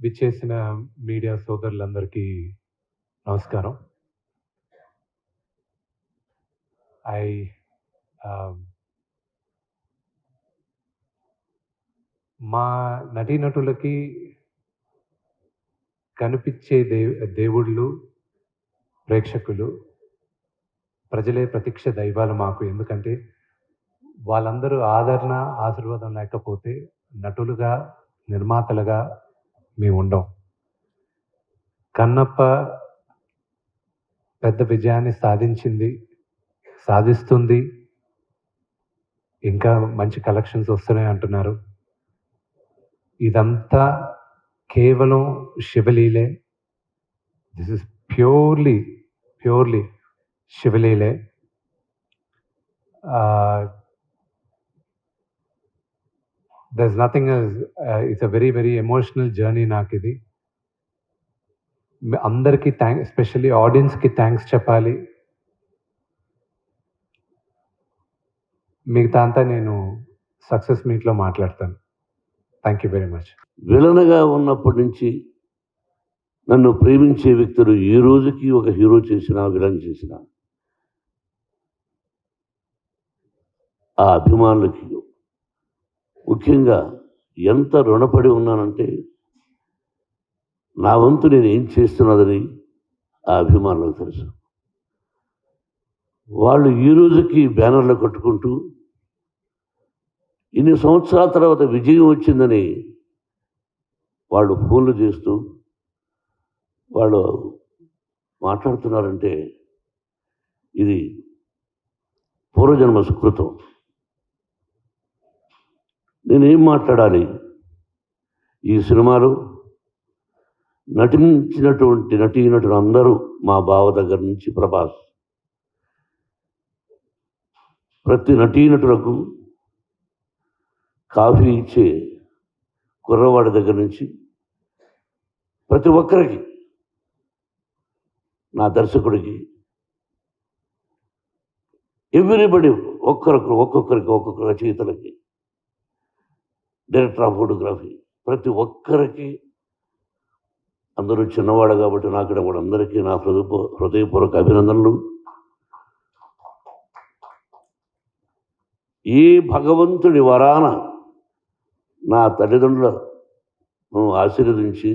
విచ్చేసిన మీడియా సోదరులందరికీ నమస్కారం. ఐ మా నటీనటులకి కనిపించే దే దేవుళ్ళు ప్రేక్షకులు ప్రజలే ప్రత్యక్ష దైవాలు మాకు. ఎందుకంటే వాళ్ళందరూ ఆదరణ ఆశీర్వాదం లేకపోతే నటులుగా నిర్మాతలుగా మేము ఉండం కన్నప్ప పెద్ద విజయాన్ని సాధించింది సాధిస్తుంది. ఇంకా మంచి కలెక్షన్స్ వస్తున్నాయి అంటున్నారు. ఇదంతా కేవలం శివలీలే. This is purely purely శివలీలే. There's nothing it's a very very emotional journey నాకు ఇది అందరికీ థ్యాంక్ ఎస్పెషల్లీ ఆడియన్స్కి థ్యాంక్స్ చెప్పాలి. మిగతా అంతా నేను సక్సెస్ మీట్లో మాట్లాడతాను. థ్యాంక్ యూ వెరీ మచ్ విలనగా ఉన్నప్పటి నుంచి నన్ను ప్రేమించే వ్యక్తులు ఈ రోజుకి ఒక హీరో చేసిన విలన్ చేసిన ఆ అభిమానులకి ముఖ్యంగా ఎంత రుణపడి ఉన్నానంటే నా వంతు నేను ఏం చేస్తున్నదని ఆ అభిమానులకు తెలుసు. వాళ్ళు ఈ రోజుకి బ్యానర్లు కట్టుకుంటూ ఇన్ని సంవత్సరాల తర్వాత విజయం వచ్చిందని వాళ్ళు ఫోన్లు చేస్తూ వాళ్ళు మాట్లాడుతున్నారంటే ఇది పూర్వజన్మ సుకృతం. నేనేం మాట్లాడాలి? ఈ సినిమాలో నటించినటువంటి నటీనటులు అందరూ మా బావ దగ్గర నుంచి ప్రభాస్. ప్రతి నటీనటులకు కాఫీ ఇచ్చే కుర్రవాడి దగ్గర నుంచి ప్రతి ఒక్కరికి నా దర్శకుడికి ఎవ్రీబడి ఒక్కరికి ఒక్కొక్కరికి ఒక్కొక్క రచయితలకి డైరెక్టర్ ఆఫ్ ఫోటోగ్రఫీ. ప్రతి ఒక్కరికి అందరూ చిన్నవాడు కాబట్టి నాకు కూడా అందరికీ నా హృదయపూ హృదయపూర్వక అభినందనలు. ఈ భగవంతుడి వరాన నా తల్లిదండ్రులను ఆశీర్వదించి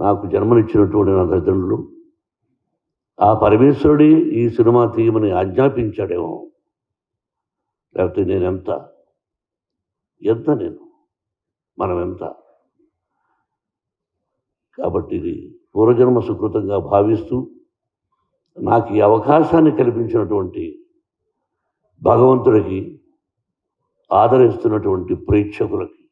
నాకు జన్మనిచ్చినటువంటి నా తల్లిదండ్రులు ఆ పరమేశ్వరుడి ఈ సినిమా తీయమని ఆజ్ఞాపించాడేమో. లేకపోతే నేను ఎంత నేను? మనం ఎంత? కాబట్టి ఇది పూర్వజన్మ సుకృతంగా భావిస్తూ నాకు ఈ అవకాశాన్ని కల్పించినటువంటి భగవంతుడికి ఆదరిస్తున్నటువంటి ప్రేక్షకులకి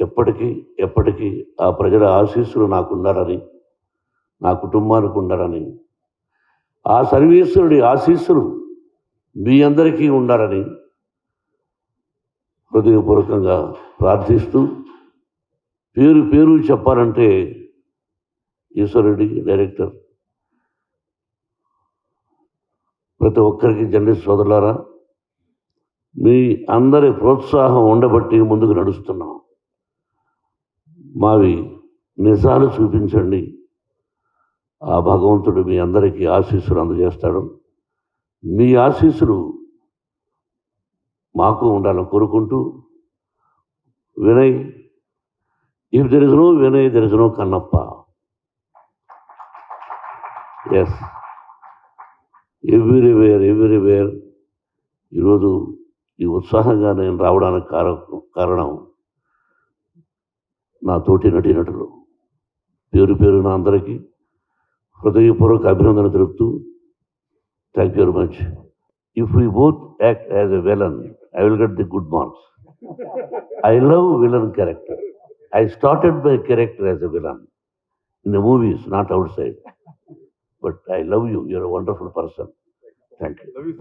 ఎప్పటికీ ఎప్పటికీ ఆ ప్రజల ఆశీస్సులు నాకు ఉండాలని నా కుటుంబానికి ఉండాలని ఆ సర్వేశ్వరుడి ఆశీస్సులు మీ అందరికీ ఉండాలని హృదయపూర్వకంగా ప్రార్థిస్తూ పేరు పేరు చెప్పాలంటే ఈశ్వరుడి డైరెక్టర్. ప్రతి ఒక్కరికి జర్నలిస్ట్ సోదరులారా మీ అందరి ప్రోత్సాహం ఉండబట్టి ముందుకు నడుస్తున్నాం. మావి నిజాలు చూపించండి. ఆ భగవంతుడు మీ అందరికీ ఆశీస్సులు అందజేస్తాడు. మీ ఆశీస్సులు మాకు ఉండాలని కోరుకుంటూ Vinay if there is no Vinay there is no Kannappa. Yes everywhere everywhere ఈరోజు ఈ ఉత్సాహంగా నేను రావడానికి కార కారణం నా తోటి నటీనటులు. పేరు పేరు నా అందరికీ హృదయపూర్వక అభినందన తెలుపుతూ Thank you very much. If we both act as a villain, I will get the good marks. I love villain character. I started my character as a villain in the movies, not outside. But I love you. You're a wonderful person. Thank you.